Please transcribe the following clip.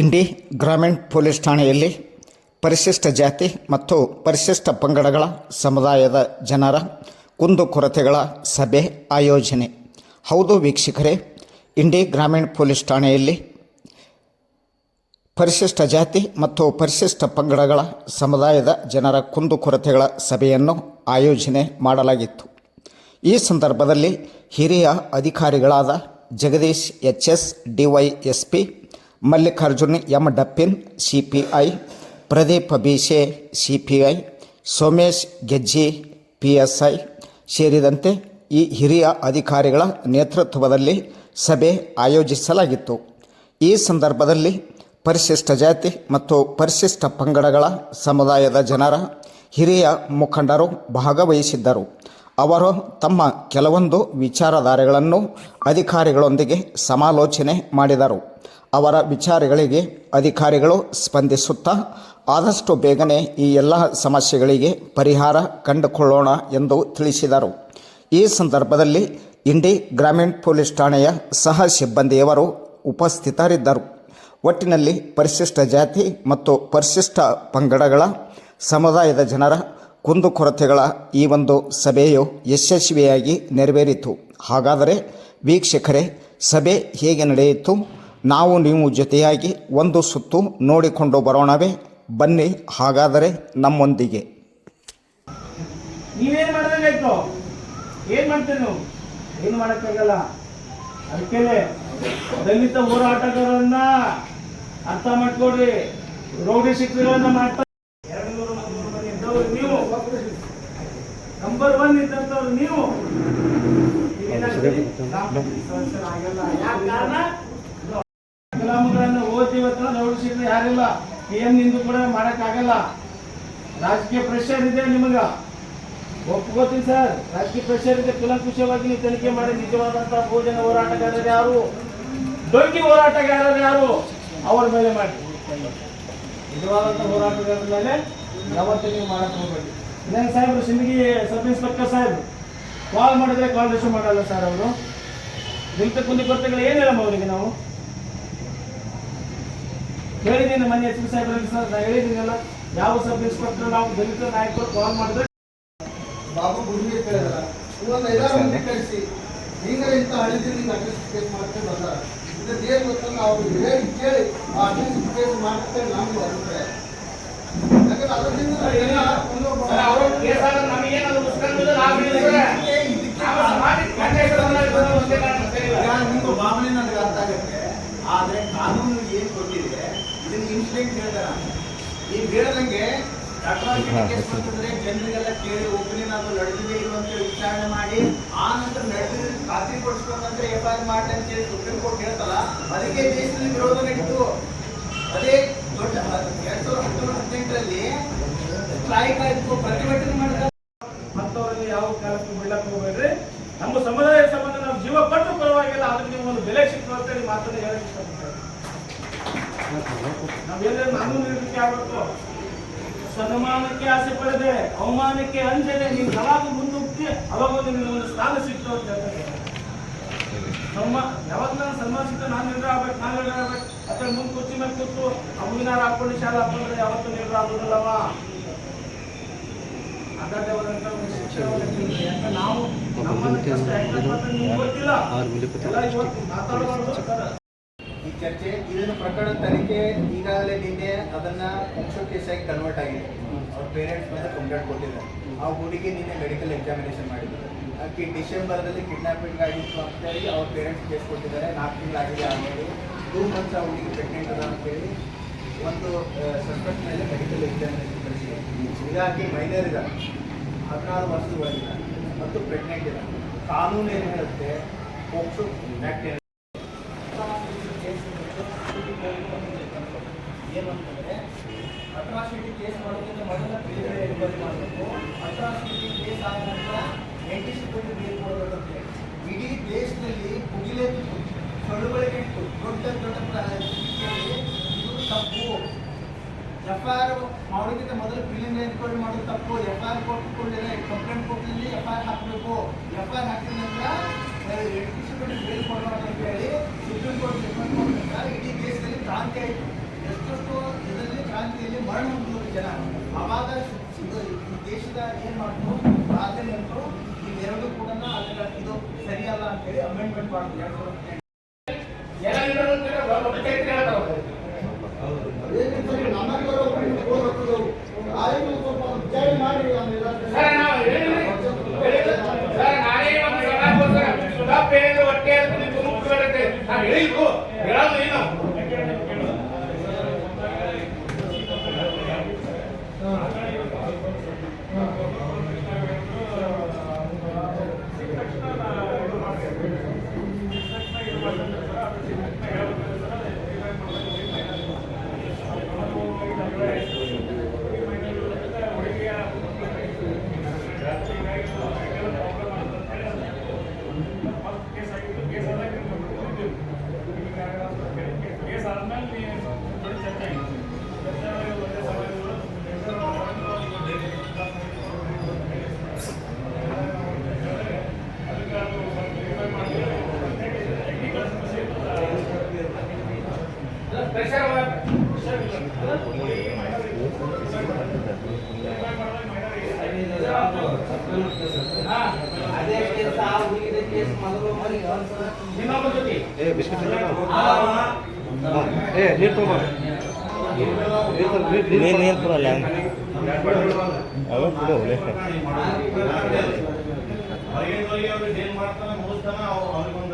ಇಂಡಿ Gramin police ಠಾಣೆಯಲ್ಲಿ ಪರಿಶಿಷ್ಟ ಜಾತಿ ಮತ್ತು ಪರಿಶಿಷ್ಟ ಪಂಗಡಗಳ ಸಮುದಾಯದ ಜನರ ಕುಂದುಕೊರತೆಗಳ ಸಭೆ ಆಯೋಜನೆ. ಹೌದು ವೀಕ್ಷಕರೇ, ಇಂಡಿ ಗ್ರಾಮೀಣ ಪೊಲೀಸ್ ಠಾಣೆಯಲ್ಲಿ ಪರಿಶಿಷ್ಟ ಜಾತಿ ಮತ್ತು ಪರಿಶಿಷ್ಟ ಪಂಗಡಗಳ ಸಮುದಾಯದ ಜನರ ಕುಂದುಕೊರತೆಗಳ ಸಭೆಯನ್ನು ಆಯೋಜನೆ ಮಾಡಲಾಗಿತ್ತು. ಈ ಸಂದರ್ಭದಲ್ಲಿ ಹಿರಿಯ ಅಧಿಕಾರಿಗಳಾದ Jagadish H S D Y S P Mallikarjun M ಡಪ್ಪಿನ್ C P I Pradeep Bise C P I Somesh Gejji P S I ಸೇರಿದಂತೆ ಈ ಹಿರಿಯ ಅಧಿಕಾರಿಗಳ ನೇತೃತ್ವದಲ್ಲಿ ಸಭೆ ಆಯೋಜಿಸಲಾಗಿತ್ತು. ಈ ಸಂದರ್ಭದಲ್ಲಿ ಪರಿಶಿಷ್ಟ ಜಾತಿ ಮತ್ತು ಪರಿಶಿಷ್ಟ ಪಂಗಡಗಳ ಸಮುದಾಯದ ಜನರ ಹಿರಿಯ ಮುಖಂಡರು ಭಾಗವಹಿಸಿದ್ದರು. ಅವರು ತಮ್ಮ ಕೆಲವೊಂದು ವಿಚಾರಧಾರೆಗಳನ್ನು ಅಧಿಕಾರಿಗಳೊಂದಿಗೆ ಸಮಾಲೋಚನೆ ಮಾಡಿದರು. ಅವರ ವಿಚಾರಗಳಿಗೆ ಅಧಿಕಾರಿಗಳು ಸ್ಪಂದಿಸುತ್ತಾ ಆದಷ್ಟು ಬೇಗನೆ ಈ ಎಲ್ಲ ಸಮಸ್ಯೆಗಳಿಗೆ ಪರಿಹಾರ ಕಂಡುಕೊಳ್ಳೋಣ ಎಂದು ತಿಳಿಸಿದರು. ಈ ಸಂದರ್ಭದಲ್ಲಿ ಇಂಡಿ ಗ್ರಾಮೀಣ ಪೊಲೀಸ್ ಠಾಣೆಯ ಸಹ ಸಿಬ್ಬಂದಿಯವರು ಉಪಸ್ಥಿತರಿದ್ದರು. ಒಟ್ಟಿನಲ್ಲಿ ಪರಿಶಿಷ್ಟ ಜಾತಿ ಮತ್ತು ಪರಿಶಿಷ್ಟ ಪಂಗಡಗಳ ಸಮುದಾಯದ ಜನರ ಕುಂದುಕೊರತೆಗಳ ಈ ಒಂದು ಸಭೆಯು ಯಶಸ್ವಿಯಾಗಿ ನೆರವೇರಿತು. ಹಾಗಾದರೆ ವೀಕ್ಷಕರೇ, ಸಭೆ ಹೇಗೆ ನಡೆಯಿತು? ನಾವು ನೀವು ಜೊತೆಯಾಗಿ ಒಂದು ಸುತ್ತು ನೋಡಿಕೊಂಡು ಬರೋಣವೇ. ಬನ್ನಿ, ಹಾಗಾದರೆ ನಮ್ಮೊಂದಿಗೆ. ನೀವೇನು ಮಾಡಬೇಕಾಯ್ತು? ಏನು ಮಾಡ್ತೀರಿ ನೀವು? ಏನು ಮಾಡೋಕ್ಕಾಗಲ್ಲ. ಅದಕ್ಕೆ ದಲಿತ ಹೋರಾಟಗಾರರನ್ನ ಅರ್ಥ ಮಾಡ್ಕೊಡ್ರಿ ರೌಡಿ ಶಿಕ್ಷೆಗಳನ್ನ ಮಾಡ್ತಾ ಎರಡು ನೂರು ಮೂರು ಮಂದಿ ನೀವು. ನಂಬರ್ ಒನ್ ಇದ್ದಂಥವ್ರು ನೀವು. ಆಗಲ್ಲ. ಯಾಕ್ ಕಾರಣ? ಕಲಾಮಗಳನ್ನ ನೋಡಿಸಿದ್ರೆ ಯಾರಿಲ್ಲ. ಎಂ ನಿಂದು ಕೂಡ ಮಾಡಕ್ಕಾಗಲ್ಲ. ರಾಜಕೀಯ ಪ್ರೆಷರ್ ಇದೆ ನಿಮಗ. ಒಪ್ಕೋತೀನಿ ಸರ್ ರಾಜಕೀಯ ಪ್ರೆಷರ್ ಇದೆ ಕುಲಂಕುಷವಾಗಿ ನೀವು ತನಿಖೆ ಮಾಡಿ ನಿಜವಾದಂತಹ ಭೋಜನ ಹೋರಾಟಗಾರರು ಯಾರು? ಡೊಂಕಿ ಹೋರಾಟಗಾರರು ಯಾರು? ಅವರ ಮೇಲೆ ಮಾಡಿ. ನಿಜವಾದಂತಹ ಹೋರಾಟಗಾರರ ಮೇಲೆ ಯಾವತ್ತೂ ನೀವು ಮಾಡಕ್ ಹೋಗ್ಬೇಡಿ ಇನ್ನೇನು ಸಾಹೇಬ್ರು ಸಿಂದಗಿ ಸಬ್ ಇನ್ಸ್ಪೆಕ್ಟರ್ ಸಾಹೇಬ್ ಕಾಲ್ ಮಾಡಿದ್ರೆ ಕಾಲ್ ರಿಸೀವ್ ಮಾಡಲ್ಲ ಸರ್ ಅವರು. ನಿಂತ ಕುಂದಿ ಕೊರತೆಗಳು ಏನಿಲ್ಲ ಹೇಳಮ್ಮ ಅವರಿಗೆ ನಾವು? ಹೇಳಿದ್ದೀನಿ ಮನೆ ಎಸ್ ಪಿ ಸಾಹೇಬ್ರಲ್ಲಿ ಸರ್. ನಾನು ಹೇಳಿದ್ದೀನಲ್ಲ ಯಾವ ಸಬ್ ಇನ್ಸ್ಪೆಕ್ಟರ್ ನಾವು ದಲಿತ ನಾಯಕರು ಕಾಲ್ ಮಾಡಿದ್ರೆ ಬಾಬು ಗುರುವಿಗೆ ಕೇಳಿದ್ರ ಇವೊಂದು ಐದಾರು ಮಂದಿ ಕಳಿಸಿ ಹಿಂಗೆ ಇಂಥ ಹಳಿದ್ರೆ ಹಿಂಗೆ ಅಡ್ರೆಸ್ ಕೇಸ್ ಮಾಡ್ಕೊಂಡು ಬಂದಾರ ಇದ್ರದ್ದು ಏನು ಗೊತ್ತಂದ್ರೆ ಅವ್ರು ಹೇಳಿ ಕೇಳಿ. ಆ ಅಡ್ರೆಸ್ ಕೇಸ್ ನಮ್ಗೆ ಅಭಿಪ್ರಾಯ ಯಾಕಂದ್ರೆ ಅದರಿಂದ ನಮಗೇನಾದ್ರು ಮುಸ್ಕಂದಿಲ್ಲ, ನಾವು ಹೇಳಿದ್ರೆ ನಾವು ಸಮಾಜಕ್ಕೆ ಕನ್ನಡಿಗರನ್ನ ಇದನ್ನ ಒಂದೇ ಕಾರಣ ಸರಿಯಿಲ್ಲ. ಈಗ ನಿಮ್ಮ ಮಾಮೂಲಿ ನನಗೆ ಅರ್ಥ ಆಗುತ್ತೆ ಆದ್ರೆ ಕಾನೂನು ಏನು ಕೊಟ್ಟಿದೆ ಇನ್ಸಿಡೆಂಟ್ ಹೇಳ್ತಾರ ನೀವು ಹೇಳ್ದಂಗೆ ಜನರಿಗೆಲ್ಲ ಕೇಳಿ ಒಬ್ಬನೇ ನಾವು ನಡೆದಿದೆ ಇಲ್ಲ ಅಂತ ಹೇಳಿ ವಿಚಾರಣೆ ಮಾಡಿ ಆ ನಂತರ ನಡೆದಿರೋ ಖಾತ್ರಿ ಪಡಿಸ್ಬೇಕಂತ ಎಫ್ ಐ ಮಾಡಿ ಅಂತ ಹೇಳಿ ಸುಪ್ರೀಂ ಕೋರ್ಟ್ ಹೇಳ್ತಲ್ಲ ಅದಕ್ಕೆ ದೇಶದಲ್ಲಿ ವಿರೋಧ ನಡೀತು. ಅದೇ ದೊಡ್ಡ ಎರಡ್ ಸಾವಿರದ ಹದಿನೇಳು ಹದಿನೆಂಟರಲ್ಲಿ ಸ್ಟ್ರೈಕ್ ಆಯ್ತು ಪ್ರತಿಭಟನೆ ಮಾಡಿದ ಮತ್ತವರಲ್ಲಿ ಯಾವ ಕಾಲಕ್ಕೂ ಬಿಡಕ್ಕೆ ಹೋಗ್ಬೇಡ್ರಿ. ನಮ್ಮ ಸಮುದಾಯ ಸಂಬಂಧ ನಾವು ಜೀವ ಪಟ್ಟು ಪರವಾಗಿಲ್ಲ ಆದ್ರೆ ನೀವು ಒಂದು ಬೆಲೆ ಸಿಕ್ತು ಅಂತ ಹೇಳಿ ಮಾತನ್ನ ಹೇಳಕ್ ಇಷ್ಟಪಡ್ತೇವೆ ನಾವೆಲ್ಲ ನಾನು ನಿರ್ಮಿಕೆ ಆಗ್ಬೇಕು. ಸನ್ಮಾನಕ್ಕೆ ಆಸೆ ಪಡದೆ ಅವಮಾನಕ್ಕೆ ಅಂಜದೆ ನೀವು ಯಾವಾಗ ಮುಂದೋಗ್ತಿ? ಅವಾಗ ನಿಮ್ಗೆ ಒಂದು ಸ್ಥಾನ ಸಿಕ್ತು ಅಂತ ಹೇಳ್ತಾರೆ. ಸನ್ಮಾ ಯಾವಾಗ ನಾನು ಸನ್ಮಾನ ಸಿಕ್ತು ನಾನು ನಿರ್ಧಾರ ಆಗ್ಬೇಕು ನಾನು ನಿರ್ಧಾರ ಆಗ್ಬೇಕು. ಅದ್ರ ಮುಂದೆ ಕುರ್ಚಿ ಮೇಲೆ ಕೂತು ಅಮ್ಮಿನಾರ ಹಾಕೊಂಡು ಶಾಲೆ ಹಾಕೊಂಡ್ರೆ ಯಾವತ್ತೂ ನಿರ್ಧಾರ ಆಗೋದಿಲ್ಲವ? ನಾವು ನಮ್ಮನ್ನು ಕಷ್ಟ ಗೊತ್ತಿಲ್ಲ. ಎಲ್ಲ ಇವತ್ತು. ಈ ಚರ್ಚೆ, ಇದನ್ನು ಪ್ರಕರಣ ತನಿಖೆ ಈಗಾಗಲೇ ನಿನ್ನೆ ಅದನ್ನ ಮುಖ್ಯ ಕೇಸಾಗಿ ಕನ್ವರ್ಟ್ ಆಗಿದೆ. ಅವ್ರ ಪೇರೆಂಟ್ಸ್ ಮೇಲೆ ಕಂಪ್ಲೇಂಟ್ ಕೊಟ್ಟಿದ್ದಾರೆ. ಆ ಹುಡುಗಿ ನಿನ್ನೆ ಮೆಡಿಕಲ್ ಎಕ್ಸಾಮಿನೇಷನ್ ಮಾಡಿದ್ದಾರೆ ಆಕೆ ಡಿಸೆಂಬರ್ದಲ್ಲಿ ಕಿಡ್ನಾಪಿಂಗ್ ಆಗಿತ್ತು ಅಂತ ಹೇಳಿ ಅವ್ರ ಪೇರೆಂಟ್ಸ್ ಕೇಸ್ ಕೊಟ್ಟಿದ್ದಾರೆ. ನಾಲ್ಕು ತಿಂಗಳಾಗಿದೆ ಆಮೇಲೆ. ಟೂ ಮಂತ್ಸ್ ಆ ಹುಡುಗಿ ಪ್ರೆಗ್ನೆಂಟ್ ಅದ ಅಂತೇಳಿ ಒಂದು ಸಸ್ಪೆಕ್ಟ್ ಮೇಲೆ ಮೆಡಿಕಲ್ ಎಕ್ಸಾಮಿನೇಷನ್ ಕಳಿಸಿದೆ ಈಗ ಆಕೆ ಮೈನರ್ ಇದ್ದಾರೆ ಹದಿನಾರು ವರ್ಷದ ಒಳಗಿದ್ದಾರೆ ಮತ್ತು ಪ್ರೆಗ್ನೆಂಟ್ ಇದೆ ಕಾನೂನು ಏನು ಹೇಳುತ್ತೆ ಪೋಕ್ಸೋ ಆ್ಯಕ್ಟ್ ಕಾರಣದಿಂದ ಎಂಟಿಷ್ಟು ಕೊಟ್ಟು ನೀರು ಕೊಡಬೇಕಂದ್ರೆ ಇಡೀ ದೇಶದಲ್ಲಿ ಕುಗಿಲೇ ಬಿತ್ತು ಚಳುವಳಿಗಿತ್ತು ದೊಡ್ಡ ದೊಡ್ಡ ತಪ್ಪು ಎಫ್ ಐ ಆರ್ ಮಾಡೋದಕ್ಕಿಂತ ಮೊದಲು ಪ್ರಿಲಿಮಿನರಿ ಎನ್ಕ್ವೈರಿ ಮಾಡೋದು ತಪ್ಪು ಎಫ್ ಐ ಆರ್ ಕೊಟ್ಟುಕೊಂಡಿಲ್ಲ ಕಂಪ್ಲೇಂಟ್ ಕೊಟ್ಟಿಲ್ಲ ಎಫ್ ಐ ಆರ್ ಹಾಕಬೇಕು ಎಫ್ ಐ ಆರ್ ಹಾಕಿದ ನಂತರ ಬೇಲ್ ಕೊಡೋಣ ಅಂತ ಹೇಳಿ ಸುಪ್ರೀಂ ಕೋರ್ಟ್ ಡಿಫೆಂಡ್ ಮಾಡಿದಾಗ ಇಡೀ ದೇಶದಲ್ಲಿ ಕ್ರಾಂತಿ ಆಯಿತು. ಎಷ್ಟು ಹೊಟ್ಟೆ ನಾವು. ಹೇಳಿದ್ರು ಏನು? ಏ ಬಿಸ್ಕೆಟ್ ಏ ನೀರು ತಗೊಂಬ ನೀರು ನೀರು ಬರಲ್ಲ ಅವ ಕೂಡ ಒಳ್ಳೆ ಅವ್ರಿಗೆ